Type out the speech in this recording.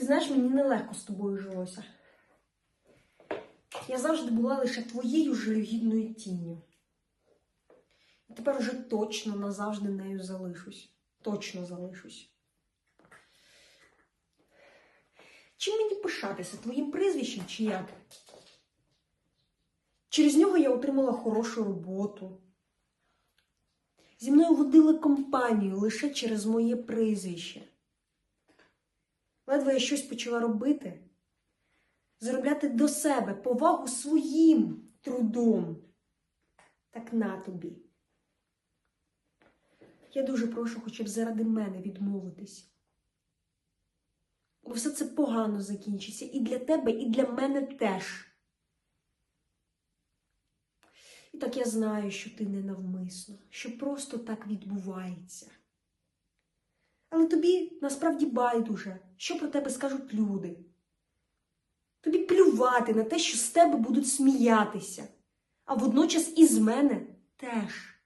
Ти знаєш, мені нелегко з тобою жилося. Я завжди була лише твоєю жалюгідною тінню. І тепер уже точно назавжди нею залишусь. Точно залишусь. Чим мені пишатися? Твоїм прізвищем чи як? Через нього я отримала хорошу роботу. Зі мною водили компанію лише через моє прізвище. Ледве я щось почала робити, заробляти до себе повагу своїм трудом. Так на тобі. Я дуже прошу хоча б заради мене відмовитись. Бо все це погано закінчиться і для тебе, і для мене теж. І так я знаю, що ти ненавмисно, що просто так відбувається. Але тобі насправді байдуже, що про тебе скажуть люди. Тобі плювати на те, що з тебе будуть сміятися, а водночас і з мене теж.